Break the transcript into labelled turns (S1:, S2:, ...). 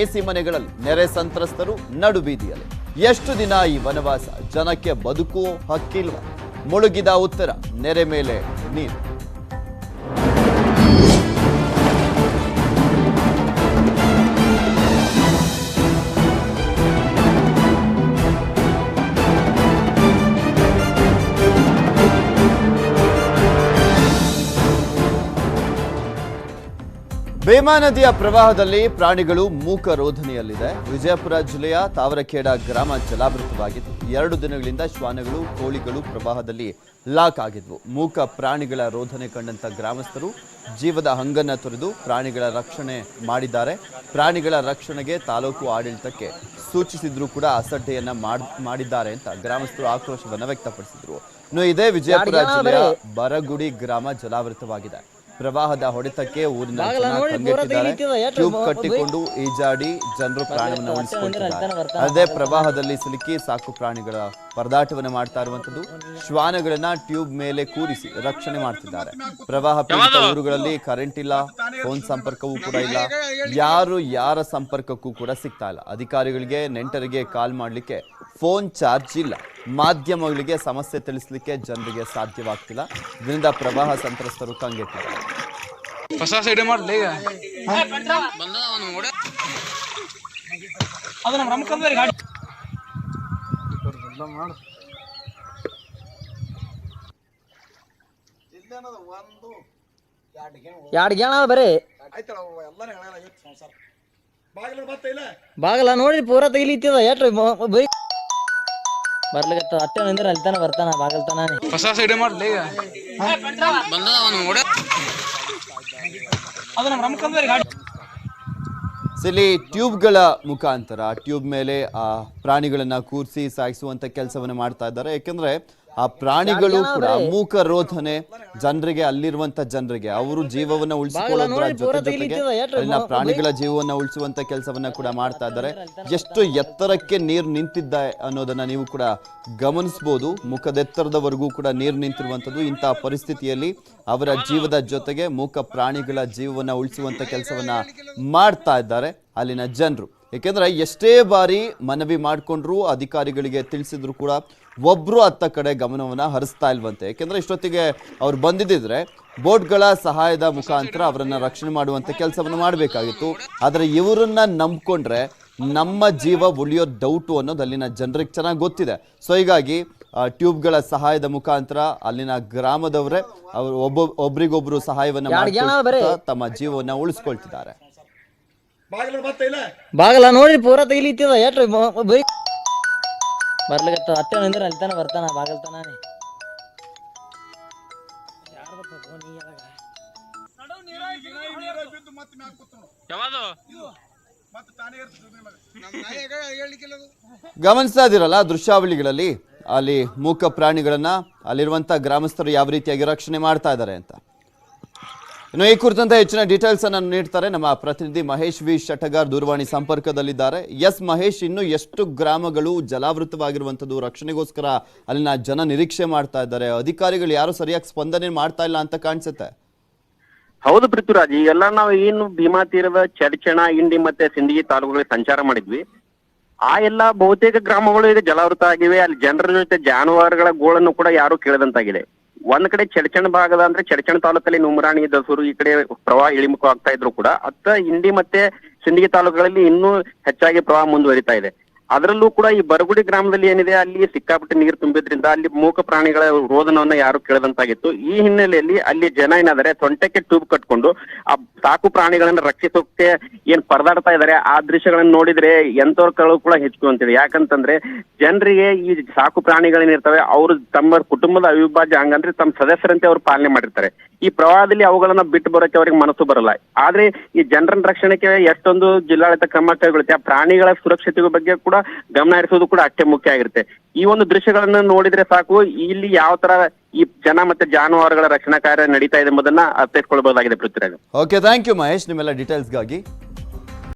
S1: AC ಮನೆಗಳಲ್ಲಿ ನೆರೆ ಸಂತ್ರಸ್ತರು ನಡು ಬೀದಿಯಲ್ಲಿ. ಎಷ್ಟು ದಿನ ಈ ವನವಾಸ? ಜನಕ್ಕೆ ಬದುಕುವ ಹಕ್ಕಿಲ್ವ? ಮುಳುಗಿದ ಉತ್ತರ, ನೆರೆ ಮೇಲೆ ನೀರು. ಭೀಮಾ ನದಿಯ ಪ್ರವಾಹದಲ್ಲಿ ಪ್ರಾಣಿಗಳು ಮೂಕ ರೋಧನೆಯಲ್ಲಿದೆ ವಿಜಯಪುರ ಜಿಲ್ಲೆಯ ತಾವರಖೇಡ ಗ್ರಾಮ ಜಲಾವೃತವಾಗಿದ್ದು ಎರಡು ದಿನಗಳಿಂದ ಶ್ವಾನಗಳು ಕೋಳಿಗಳು ಪ್ರವಾಹದಲ್ಲಿ ಲಾಕ್ ಆಗಿದ್ವು. ಮೂಕ ಪ್ರಾಣಿಗಳ ರೋಧನೆ ಕಂಡಂತ ಗ್ರಾಮಸ್ಥರು ಜೀವದ ಹಂಗನ್ನ ತೊರೆದು ಪ್ರಾಣಿಗಳ ರಕ್ಷಣೆ ಮಾಡಿದ್ದಾರೆ. ಪ್ರಾಣಿಗಳ ರಕ್ಷಣೆಗೆ ತಾಲೂಕು ಆಡಳಿತಕ್ಕೆ ಸೂಚಿಸಿದ್ರು ಕೂಡ ಅಸಡ್ಡೆಯನ್ನ ಮಾಡ್- ಮಾಡಿದ್ದಾರೆ ಅಂತ ಗ್ರಾಮಸ್ಥರು ಆಕ್ರೋಶವನ್ನು ವ್ಯಕ್ತಪಡಿಸಿದ್ರು. ಇನ್ನು ಇದೇ ವಿಜಯಪುರ ಜಿಲ್ಲೆಯ ಬರಗುಡಿ ಗ್ರಾಮ ಜಲಾವೃತವಾಗಿದೆ. ಪ್ರವಾಹದ ಹೊಡೆತಕ್ಕೆ ಊರಿನ ಟ್ಯೂಬ್ ಕಟ್ಟಿಕೊಂಡು ಈಜಾಡಿ ಜನರು ಪ್ರಾಣವನ್ನು ಉಳಿಸಿಕೊಂಡಿದ್ದಾರೆ ಅದೇ ಪ್ರವಾಹದಲ್ಲಿ ಸಿಲುಕಿ ಸಾಕು ಪ್ರಾಣಿಗಳ ಪರದಾಟವನ್ನು ಮಾಡ್ತಾ ಇರುವಂತದ್ದು ಶ್ವಾನಗಳನ್ನ ಟ್ಯೂಬ್ ಮೇಲೆ ಕೂರಿಸಿ ರಕ್ಷಣೆ ಮಾಡ್ತಿದ್ದಾರೆ. ಪ್ರವಾಹ ಪೀಡಿತ ಊರುಗಳಲ್ಲಿ ಕರೆಂಟ್ ಇಲ್ಲ ಫೋನ್ ಸಂಪರ್ಕವೂ ಕೂಡ ಇಲ್ಲ. ಯಾರು ಯಾರ ಸಂಪರ್ಕಕ್ಕೂ ಕೂಡ ಸಿಗ್ತಾ ಇಲ್ಲ. ಅಧಿಕಾರಿಗಳಿಗೆ ನೆಂಟರಿಗೆ ಕಾಲ್ ಮಾಡ್ಲಿಕ್ಕೆ ಫೋನ್ ಚಾರ್ಜ್ ಇಲ್ಲ. ಮಾಧ್ಯಮಗಳಿಗೆ ಸಮಸ್ಯೆ ತಿಳಿಸಲಿಕ್ಕೆ ಜನರಿಗೆ ಸಾಧ್ಯವಾಗ್ತಿಲ್ಲ. ಇದರಿಂದ ಪ್ರವಾಹ ಸಂತ್ರಸ್ತರು ಕಂಗೆಟ್ಟಿದ್ದಾರೆ.
S2: ಹೊಸ ಸೈಡ್ ಮಾಡ್ಲಿ
S3: ಎರಡು ಗೇಣ ಬರೀ? ಬಾಗಲ ನೋಡಿ ಪೂರ ತೆಗಿಲಿತ್ತದ. ಎಷ್ಟು ಬೈ ಬರ್ಲಿಕತ್ತ. ಅಟ್ಟೆ ನಿಂದ್ರ ಅಲ್ಲಿ ಬರ್ತಾನೆ ಬರ್ತಾನ ಬಾಗಲ್ತಾನ
S2: ಹೊಸ ಸೈಡ್ ಮಾಡ್ಲಿ ಈಗ. ಅದು ನಮ್ಮ ರಮಕಂದ್ರಿ ಗಾಡಿ
S1: ಇಲ್ಲಿ ಟ್ಯೂಬ್ಗಳ ಮುಖಾಂತರ ಟ್ಯೂಬ್ ಮೇಲೆ ಆ ಪ್ರಾಣಿಗಳನ್ನ ಕೂರಿಸಿ ಸಾಯಿಸುವಂತ ಕೆಲಸವನ್ನ ಮಾಡ್ತಾ ಇದ್ದಾರೆ. ಯಾಕಂದ್ರೆ ಆ ಪ್ರಾಣಿಗಳು ಕೂಡ ಮೂಕ ರೋಧನೆ ಜನರಿಗೆ ಅಲ್ಲಿರುವಂತ ಜನರಿಗೆ ಅವರು ಜೀವವನ್ನ ಉಳಿಸಿಕೊಳ್ಳೋದ್ರ ಜೊತೆ ಜೊತೆಗೆ ಅಲ್ಲಿನ ಪ್ರಾಣಿಗಳ ಜೀವವನ್ನ ಉಳಿಸುವಂತ ಕೆಲಸವನ್ನ ಕೂಡ ಮಾಡ್ತಾ ಇದ್ದಾರೆ. ಎಷ್ಟು ಎತ್ತರಕ್ಕೆ ನೀರು ನಿಂತಿದ್ದ ಅನ್ನೋದನ್ನ ನೀವು ಕೂಡ ಗಮನಿಸಬಹುದು ಮುಖದೆತ್ತರದವರೆಗೂ ಕೂಡ ನೀರು ನಿಂತಿರುವಂತದ್ದು ಇಂತಹ ಪರಿಸ್ಥಿತಿಯಲ್ಲಿ ಅವರ ಜೀವದ ಜೊತೆಗೆ ಮೂಕ ಪ್ರಾಣಿಗಳ ಜೀವವನ್ನ ಉಳಿಸುವಂತ ಕೆಲಸವನ್ನ ಮಾಡ್ತಾ ಇದ್ದಾರೆ ಅಲ್ಲಿನ ಜನರು. ಏಕೆಂದ್ರೆ ಎಷ್ಟೇ ಬಾರಿ ಮನವಿ ಮಾಡಿಕೊಂಡ್ರು ಅಧಿಕಾರಿಗಳಿಗೆ ತಿಳಿಸಿದ್ರು ಕೂಡ ಒಬ್ರು ಅತ್ತ ಕಡೆ ಗಮನವನ್ನ ಹರಿಸ್ತಾ ಇಲ್ವಂತೆ. ಯಾಕೆಂದ್ರೆ ಇಷ್ಟೊತ್ತಿಗೆ ಅವ್ರು ಬಂದಿದ್ದಿದ್ರೆ ಬೋಟ್ಗಳ ಸಹಾಯದ ಮುಖಾಂತರ ಅವರನ್ನ ರಕ್ಷಣೆ ಮಾಡುವಂತ ಕೆಲಸವನ್ನು ಮಾಡಬೇಕಾಗಿತ್ತು. ಆದ್ರೆ ಇವರನ್ನ ನಂಬ್ಕೊಂಡ್ರೆ ನಮ್ಮ ಜೀವ ಉಳಿಯೋ ಡೌಟು ಅನ್ನೋದು ಅಲ್ಲಿನ ಜನರಿಗೆ ಚೆನ್ನಾಗಿ ಗೊತ್ತಿದೆ. ಸೊ ಹೀಗಾಗಿ ಟ್ಯೂಬ್ಗಳ ಸಹಾಯದ ಮುಖಾಂತರ ಅಲ್ಲಿನ ಗ್ರಾಮದವರೇ ಅವರು ಒಬ್ಬ ಒಬ್ರಿಗೊಬ್ರು ಸಹಾಯವನ್ನು ತಮ್ಮ ಜೀವವನ್ನ ಉಳಿಸ್ಕೊಳ್ತಿದ್ದಾರೆ.
S3: ಬಾಗಲ ನೋಡಿ ಪೂರ ತೆಗಿಲಿತ್ತದ. ಎಟ್ರಿ ಅತ್ತೆ ನಿಂದ್ರ ಅಲ್ಲಿ ತನ ಬರ್ತಾನ ಬಾಗಲ್ ತನ.
S1: ಗಮನಿಸ್ತಾ ಇದ್ದೀರಲ್ಲ ದೃಶ್ಯಾವಳಿಗಳಲ್ಲಿ ಅಲ್ಲಿ ಮೂಕ ಪ್ರಾಣಿಗಳನ್ನ ಅಲ್ಲಿರುವಂತ ಗ್ರಾಮಸ್ಥರು ಯಾವ ರೀತಿಯಾಗಿ ರಕ್ಷಣೆ ಮಾಡ್ತಾ ಇದ್ದಾರೆ ಅಂತ. ಇನ್ನು ಈ ಕುರಿತಂತೆ ಹೆಚ್ಚಿನ ಡೀಟೇಲ್ಸ್ ಅನ್ನು ನೀಡ್ತಾರೆ ನಮ್ಮ ಪ್ರತಿನಿಧಿ ಮಹೇಶ್ ವಿ ಶಟಗಾರ್ ದೂರವಾಣಿ ಸಂಪರ್ಕದಲ್ಲಿದ್ದಾರೆ. ಎಸ್ ಮಹೇಶ್, ಇನ್ನು ಎಷ್ಟು ಗ್ರಾಮಗಳು ಜಲಾವೃತವಾಗಿರುವಂತದ್ದು ರಕ್ಷಣೆಗೋಸ್ಕರ ಅಲ್ಲಿನ ಜನ ನಿರೀಕ್ಷೆ ಮಾಡ್ತಾ ಇದ್ದಾರೆ. ಅಧಿಕಾರಿಗಳು ಯಾರು ಸರಿಯಾಗಿ ಸ್ಪಂದನೆ ಮಾಡ್ತಾ ಇಲ್ಲ ಅಂತ ಕಾಣಿಸುತ್ತೆ?
S4: ಹೌದು ಪೃಥ್ವಿರಾಜ್ ಈಗೆಲ್ಲ ನಾವು ಏನು ಭೀಮಾ ತೀರದ, ಚಡಚಣ ಇಂಡಿ ಮತ್ತೆ ಸಿಂದಗಿ ತಾಲೂಕುಗಳಿಗೆ ಸಂಚಾರ ಮಾಡಿದ್ವಿ. ಆ ಎಲ್ಲ ಬಹುತೇಕ ಗ್ರಾಮಗಳು ಈಗ ಜಲಾವೃತ ಆಗಿವೆ. ಅಲ್ಲಿ ಜನರ ಜೊತೆ ಜಾನುವಾರುಗಳ ಗೋಳನ್ನು ಕೂಡ ಯಾರು ಕೇಳದಂತಾಗಿದೆ. ಒಂದ್ ಕಡೆ ಚಡಚಣ ಭಾಗದ ಅಂದ್ರೆ ಚಡಚಣ ತಾಲೂಕಲ್ಲಿ ನುಮರಾಣಿ, ದಸೂರು ಈ ಕಡೆ ಪ್ರವಾಹ ಇಳಿಮುಖ ಆಗ್ತಾ ಇದ್ರು ಕೂಡ. ಅತ್ತ ಹಿಂಡಿ ಮತ್ತೆ ಸಿಂದಗಿ ತಾಲೂಕುಗಳಲ್ಲಿ ಇನ್ನೂ ಹೆಚ್ಚಾಗಿ ಪ್ರವಾಹ ಮುಂದುವರಿತಾ ಇದೆ. ಅದರಲ್ಲೂ ಕೂಡ ಈ ಬರಗುಡಿ ಗ್ರಾಮದಲ್ಲಿ ಏನಿದೆ, ಅಲ್ಲಿ ಸಿಕ್ಕಾಪಟ್ಟೆ ನೀರು ತುಂಬಿದ್ರಿಂದ ಅಲ್ಲಿ ಮೂಕ ಪ್ರಾಣಿಗಳ ರೋದನವನ್ನ ಯಾರು ಕೇಳದಂತಾಗಿತ್ತು. ಈ ಹಿನ್ನೆಲೆಯಲ್ಲಿ ಅಲ್ಲಿ ಜನ ಏನಾದರೆ ತೊಂಟಕ್ಕೆ ಟ್ಯೂಬ್ ಕಟ್ಕೊಂಡು ಆ ಸಾಕು ಪ್ರಾಣಿಗಳನ್ನ ರಕ್ಷಿಸೋಕೆ ಏನ್ ಪರದಾಡ್ತಾ ಇದಾರೆ, ಆ ದೃಶ್ಯಗಳನ್ನ ನೋಡಿದ್ರೆ ಎಂತವ್ರ ಕಳು ಕೂಡ ಹೆಚ್ಚು ಅಂತೇಳಿ ಯಾಕಂತಂದ್ರೆ ಜನರಿಗೆ ಈ ಸಾಕು ಪ್ರಾಣಿಗಳೇನಿರ್ತವೆ ಅವರು ತಮ್ಮ ಕುಟುಂಬದ ಅವಿಭಾಜ್ಯ ಹಂಗಂದ್ರೆ ತಮ್ಮ ಸದಸ್ಯರಂತೆ ಅವ್ರು ಪಾಲನೆ ಮಾಡಿರ್ತಾರೆ. ಈ ಪ್ರವಾಹದಲ್ಲಿ ಅವುಗಳನ್ನ ಬಿಟ್ಟು ಬರೋಕೆ ಅವ್ರಿಗೆ ಮನಸ್ಸು ಬರಲ್ಲ. ಆದ್ರೆ ಈ ಜನರನ್ನ ರಕ್ಷಣೆಗೆ ಎಷ್ಟೊಂದು ಜಿಲ್ಲಾಡಳಿತ ಕ್ರಮ ಕೈಗೊಳ್ಳುತ್ತೆ, ಆ ಪ್ರಾಣಿಗಳ ಸುರಕ್ಷತೆ ಬಗ್ಗೆ ಕೂಡ ಗಮನ ಹರಿಸೋದು ಕೂಡ ಅಷ್ಟೇ ಮುಖ್ಯ ಆಗಿರುತ್ತೆ. ಈ ಒಂದು ದೃಶ್ಯಗಳನ್ನ ನೋಡಿದ್ರೆ ಸಾಕು, ಇಲ್ಲಿ ಯಾವ ತರ ಈ ಜನ ಮತ್ತೆ ಜಾನುವಾರುಗಳ ರಕ್ಷಣಾ ಕಾರ್ಯ ನಡೀತಾ ಇದೆ ಎಂಬುದನ್ನ ಅರ್ಥೈಸ್ಕೊಳ್ಬಹುದಾಗಿದೆ Prithviraj.
S1: Okay thank you Mahesh, ನಿಮ್ಮೆಲ್ಲ ಡೀಟೇಲ್ಸ್ಗಾಗಿ